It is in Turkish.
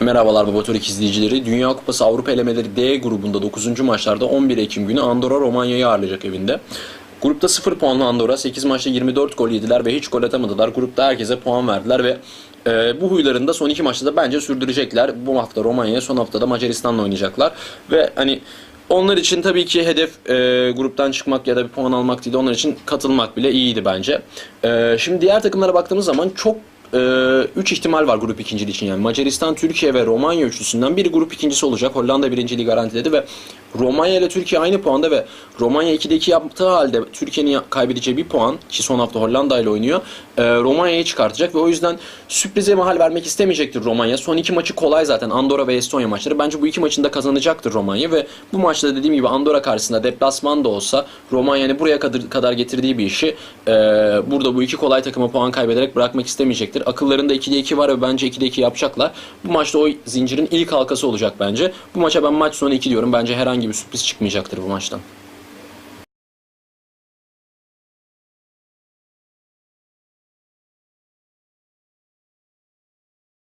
Merhabalar Baba Turik izleyicileri. Dünya Kupası Avrupa elemeleri D grubunda 9. maçlarda 11 Ekim günü Andorra Romanya'yı ağırlayacak evinde. Grupta 0 puanlı Andorra 8 maçta 24 gol yediler ve hiç gol atamadılar. Grupta herkese puan verdiler ve e, bu huylarını da son iki maçta da bence sürdürecekler. Bu hafta Romanya'ya son haftada Macaristan'la oynayacaklar. Ve hani onlar için tabii ki hedef e, gruptan çıkmak ya da bir puan almak değil. Onlar için katılmak bile iyiydi bence. E, şimdi diğer takımlara baktığımız zaman çok 3 ihtimal var grup ikinciliği için yani Macaristan, Türkiye ve Romanya üçlüsünden biri grup ikincisi olacak. Hollanda birinciliği garantiledi ve Romanya ile Türkiye aynı puanda ve Romanya 2'de 2 yaptığı halde Türkiye'nin kaybedeceği bir puan ki son hafta Hollanda ile oynuyor e, Romanya'yı çıkartacak ve o yüzden sürprize mahal vermek istemeyecektir Romanya. Son iki maçı kolay zaten Andorra ve Estonya maçları. Bence bu iki maçını da kazanacaktır Romanya ve bu maçta dediğim gibi Andorra karşısında deplasman da olsa Romanya'nın buraya kadar, kadar getirdiği bir işi e, burada bu iki kolay takıma puan kaybederek bırakmak istemeyecektir. Akıllarında 2'de 2 var ve bence 2'de 2 yapacaklar. Bu maçta o zincirin ilk halkası olacak bence. Bu maça ben maç sonu 2 diyorum. Bence herhangi bir sürpriz çıkmayacaktır bu maçtan.